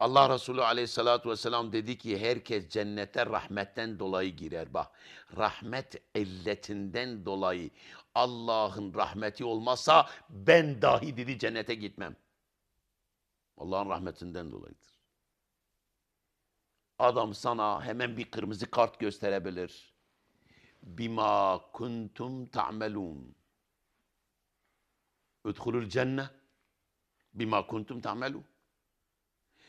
Allah Resulü aleyhissalatü vesselam dedi ki herkes cennete rahmetten dolayı girer. Bak rahmet illetinden dolayı Allah'ın rahmeti olmazsa ben dahi dedi cennete gitmem. Allah'ın rahmetinden dolayıdır. Adam sana hemen bir kırmızı kart gösterebilir. Bima kuntum ta'melun. Udhulul cenne bima kuntum ta'melun.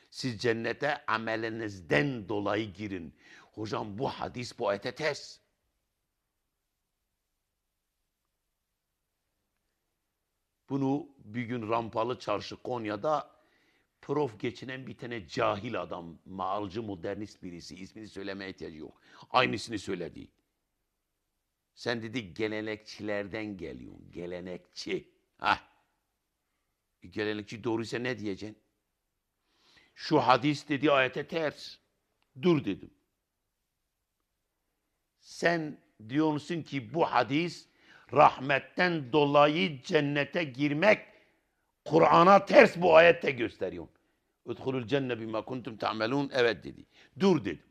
Siz cennete amelinizden dolayı girin. Hocam bu hadis bu ayete ters. Bunu bir gün Rampalı Çarşı Konya'da prof geçinen bir tane cahil adam, mağalcı modernist birisi, ismini söylemeye ihtiyacı yok. Aynısını söyledi. Sen dedi gelenekçilerden geliyorsun, gelenekçi. Hah. E, gelenekçi doğruysa ne diyeceksin? Şu hadis dedi ayete ters. Dur dedim. Sen diyorsun ki bu hadis rahmetten dolayı cennete girmek Kur'an'a ters bu ayette gösteriyor. Udhulul cenne bima kuntum ta'melun. Evet dedi. Dur dedim.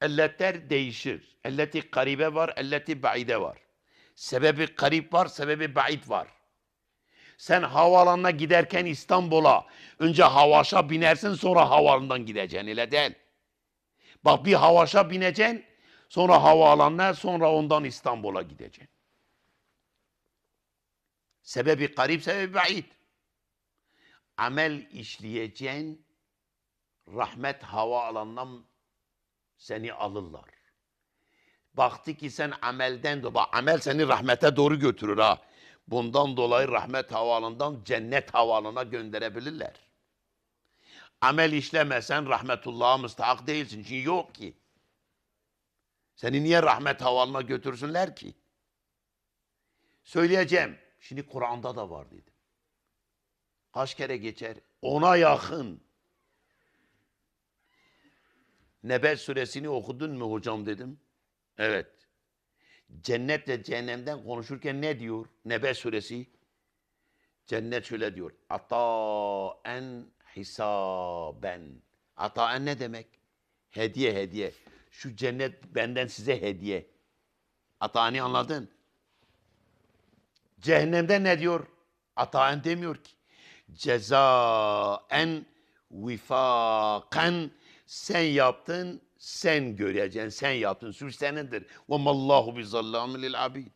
Elletler değişir. Elleti karibe var, elleti baide var. Sebebi karib var, sebebi baid var. Sen havaalanına giderken İstanbul'a önce havaşa binersin sonra havaalanından gideceksin öyle değil. Bak bir havaşa bineceksin sonra havaalanına sonra ondan İstanbul'a gideceksin. Sebebi karib, sebebi baid. Amel işleyeceksin, rahmet havaalanından seni alırlar. Baktı ki sen amelden dolayı, amel seni rahmete doğru götürür ha. Bundan dolayı rahmet havaalanından cennet havaalanına gönderebilirler. Amel işlemesen rahmetullah'a müstahak değilsin. Çünkü yok ki. Seni niye rahmet havaalanına götürsünler ki? Söyleyeceğim. Şimdi Kur'an'da da var dedim. Kaç kere geçer? Ona yakın. Nebe suresini okudun mu hocam dedim. Evet. Cennetle cehennemden konuşurken ne diyor? Nebe suresi. Cennet şöyle diyor. Ataen hisaben. Ataen ne demek? Hediye hediye. Şu cennet benden size hediye. Ataeni anladın? Cehennemde ne diyor? Ataen demiyor ki. Cezaen vifakan sen yaptın sen göreceksin, sen yaptın, suç senindir. Ve mallahu bi zallamin lil abid.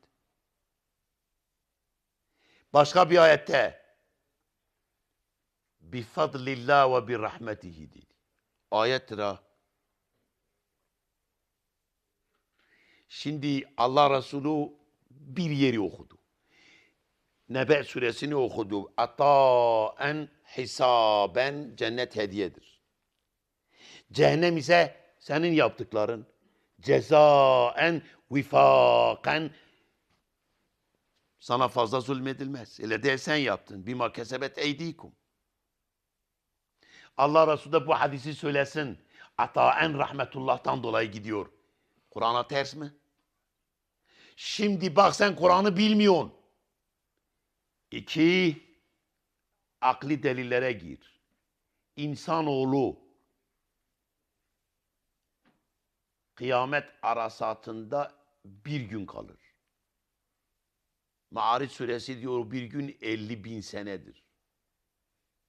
Başka bir ayette bi fadlillah ve bi rahmetihi dedi. Ayettir ha. Şimdi Allah Resulü bir yeri okudu. Nebe suresini okudu. Ataen hisaben cennet hediyedir. Cehennem ise senin yaptıkların. Cezaen vifaken sana fazla zulmedilmez. Öyle değil sen yaptın. Bima kesebet eydikum. Allah Resulü de bu hadisi söylesin. Ataen rahmetullah'tan dolayı gidiyor. Kur'an'a ters mi? Şimdi bak sen Kur'an'ı bilmiyorsun. İki, akli delillere gir. İnsanoğlu kıyamet arasatında bir gün kalır. Ma'ariç suresi diyor bir gün 50 bin senedir.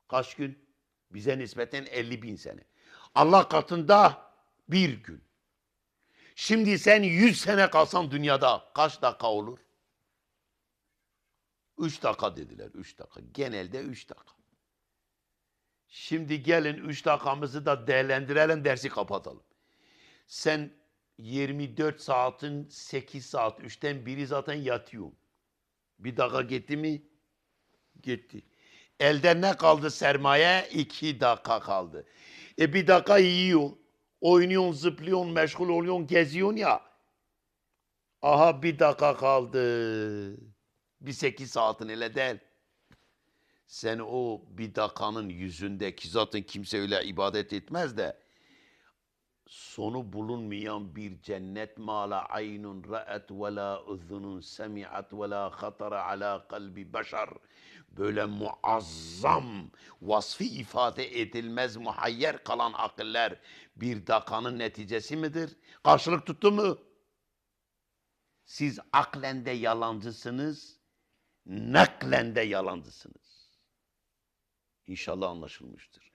Kaç gün? Bize nispeten 50 bin sene. Allah katında bir gün. Şimdi sen 100 sene kalsan dünyada kaç dakika olur? 3 dakika dediler. 3 dakika. Genelde 3 dakika. Şimdi gelin 3 dakikamızı da değerlendirelim dersi kapatalım. Sen 24 saatin 8 saat, 3'ten biri zaten yatıyor. Bir dakika gitti mi? Gitti. Elde ne kaldı sermaye? 2 dakika kaldı. E bir dakika yiyor. Oynuyorsun, zıplıyorsun, meşgul oluyorsun, geziyorsun ya. Aha bir dakika kaldı. Bir 8 saatin ele değil. Sen o bir dakikanın yüzündeki zaten kimse öyle ibadet etmez de sonu bulunmayan bir cennet ma la aynun ra'et ve la uzunun semi'at ve la hatara ala kalbi beşer böyle muazzam vasfı ifade edilmez muhayyer kalan akıller bir dakanın neticesi midir? Karşılık tuttu mu? Siz aklende yalancısınız, naklen de yalancısınız. İnşallah anlaşılmıştır.